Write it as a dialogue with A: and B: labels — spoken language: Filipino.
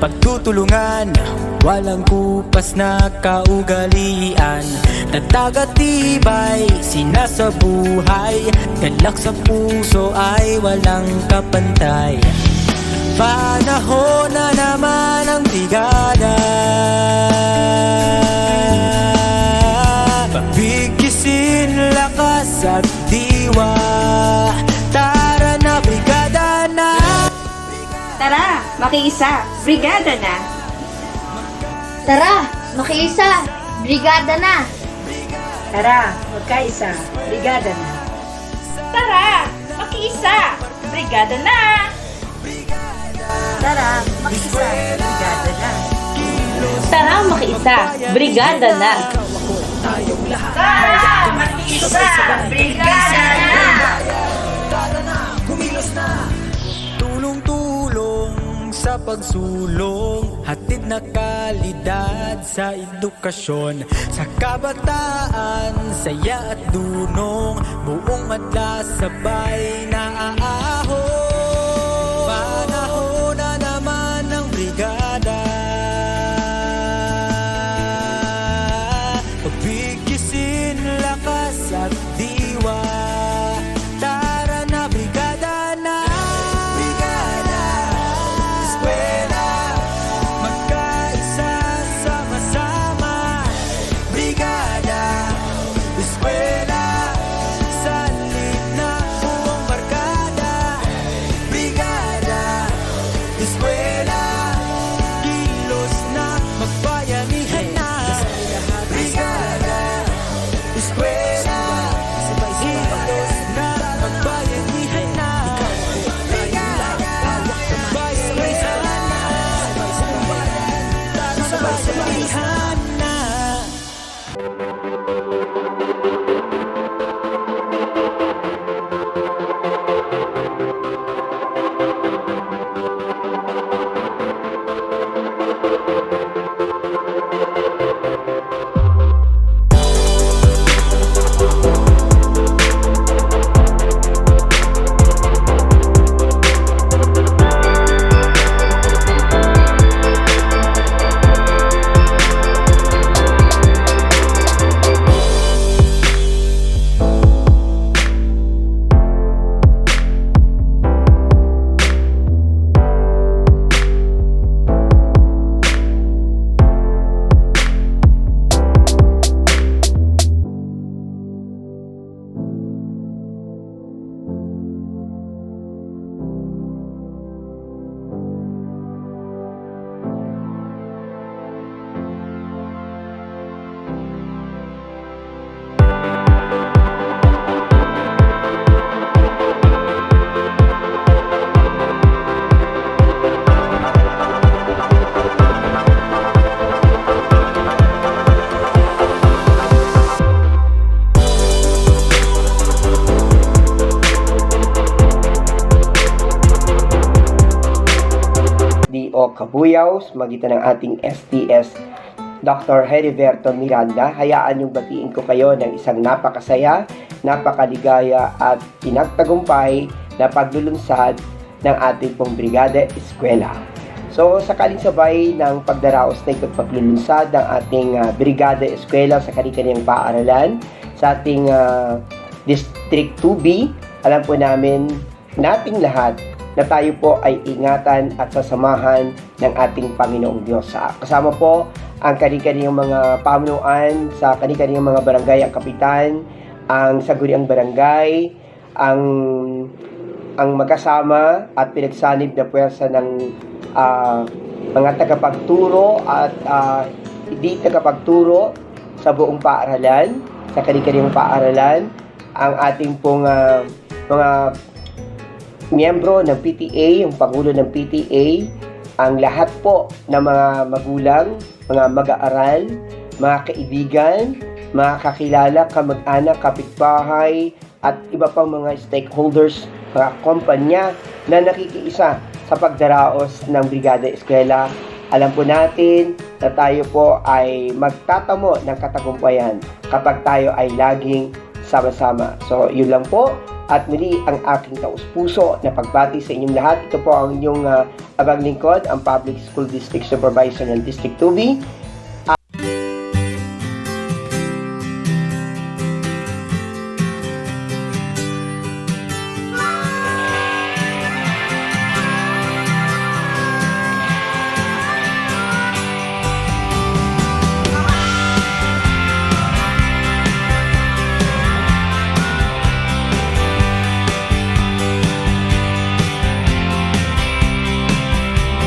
A: pagtutulungan Walang kupas na kaugalian. Natagatibay, sinasabuhay. Galak sa puso ay walang kapantay. Panahon na naman Tara,
B: makiisa. Brigada na.
C: Tara, makiisa. Brigada na.
D: Tara, magkaisa. Brigada na.
B: Tara, makiisa. Brigada na.
D: Tara, makiisa. Brigada na.
B: Tara, makiisa. Brigada na. Tara, makiisa. Brigada na.
A: Tulong-tulong sa pagsulong. Hatid na kalidad sa edukasyon Sa kabataan, saya at dunong. Buong madla sabay na
E: D.O. Kabuyaw, magitan ng ating STS Dr. Heriberto Miranda. Hayaan yung batiin ko kayo ng isang napakasaya, napakaligaya at pinagtagumpay na paglulunsad ng ating pong Brigada Eskwela. So, sakaling sabay ng pagdaraos na ito't paglulunsad ng ating ah, Brigada Eskwela sa kanilang paaralan sa ating ah, District 2B, alam po namin nating lahat na tayo po ay ingatan at sasamahan ng ating Panginoong Diyos. Sa- Kasama po ang kanilang mga pamunuan sa kanilang mga barangay, ang kapitan, ang saguriang barangay, ang ang magkasama at pinagsanib na puwersa ng ah, mga tagapagturo at ah, hindi tagapagturo sa buong paaralan, sa kanilang paaralan, ang ating pong ah, mga miyembro ng PTA, yung Pangulo ng PTA, ang lahat po ng mga magulang, mga mag-aaral, mga kaibigan, mga kakilala, kamag-anak, kapitbahay, at iba pang mga stakeholders, mga kumpanya na nakikiisa sa pagdaraos ng Brigada Eskwela. Alam po natin na tayo po ay magtatamo ng katagumpayan kapag tayo ay laging sama-sama. So, yun lang po. At muli ang aking taus-puso na pagbati sa inyong lahat. Ito po ang inyong uh, abang lingkod, ang Public School District Supervisor ng District 2B